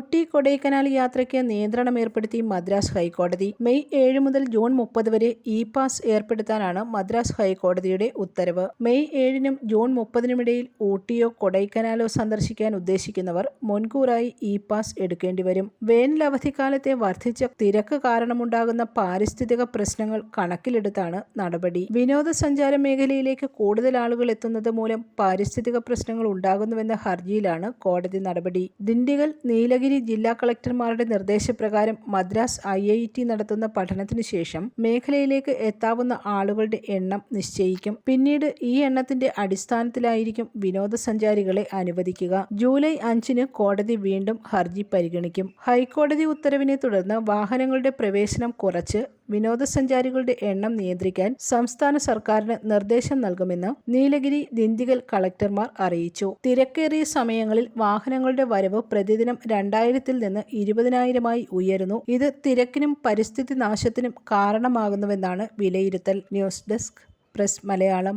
ഊട്ടി കൊടൈക്കനാൽ യാത്രയ്ക്ക് നിയന്ത്രണം ഏർപ്പെടുത്തി മദ്രാസ് ഹൈക്കോടതി. മെയ് ഏഴ് മുതൽ ജൂൺ മുപ്പത് വരെ ഇ പാസ് ഏർപ്പെടുത്താനാണ് മദ്രാസ് ഹൈക്കോടതിയുടെ ഉത്തരവ്. മെയ് ഏഴിനും ജൂൺ മുപ്പതിനുമിടയിൽ ഊട്ടിയോ കൊടൈക്കനാലോ സന്ദർശിക്കാൻ ഉദ്ദേശിക്കുന്നവർ മുൻകൂറായി ഇ പാസ് എടുക്കേണ്ടി വരും. വേനൽ അവധിക്കാലത്തെ വർദ്ധിച്ച തിരക്ക് കാരണമുണ്ടാകുന്ന പാരിസ്ഥിതിക പ്രശ്നങ്ങൾ കണക്കിലെടുത്താണ് നടപടി. വിനോദസഞ്ചാര മേഖലയിലേക്ക് കൂടുതൽ ആളുകൾ എത്തുന്നത് മൂലം പാരിസ്ഥിതിക പ്രശ്നങ്ങൾ ഉണ്ടാകുന്നുവെന്ന ഹർജിയിലാണ് കോടതി നടപടി. ദിണ്ടിഗൽ നീലഗിരി ജില്ലാ കളക്ടർമാരുടെ നിർദ്ദേശപ്രകാരം മദ്രാസ് ഐ ഐ ടി നടത്തുന്ന പഠനത്തിനു ശേഷം മേഖലയിലേക്ക് എത്താവുന്ന ആളുകളുടെ എണ്ണം നിശ്ചയിക്കും. പിന്നീട് ഈ എണ്ണത്തിന്റെ അടിസ്ഥാനത്തിലായിരിക്കും വിനോദസഞ്ചാരികളെ അനുവദിക്കുക. ജൂലൈ അഞ്ചിന് കോടതി വീണ്ടും ഹർജി പരിഗണിക്കും. ഹൈക്കോടതി ഉത്തരവിനെ തുടർന്ന് വാഹനങ്ങളുടെ പ്രവേശനം കുറച്ച് വിനോദസഞ്ചാരികളുടെ എണ്ണം നിയന്ത്രിക്കാൻ സംസ്ഥാന സർക്കാരിന് നിർദ്ദേശം നൽകുമെന്ന് നീലഗിരി ദിണ്ടിഗൽ കളക്ടർമാർ അറിയിച്ചു. തിരക്കേറിയ സമയങ്ങളിൽ വാഹനങ്ങളുടെ വരവ് പ്രതിദിനം രണ്ടായിരത്തിൽ നിന്ന് ഇരുപതിനായിരമായി ഉയരുന്നു. ഇത് തിരക്കിനും പരിസ്ഥിതി നാശത്തിനും കാരണമാകുന്നുവെന്നാണ് വിലയിരുത്തൽ. News desk press Malayalam.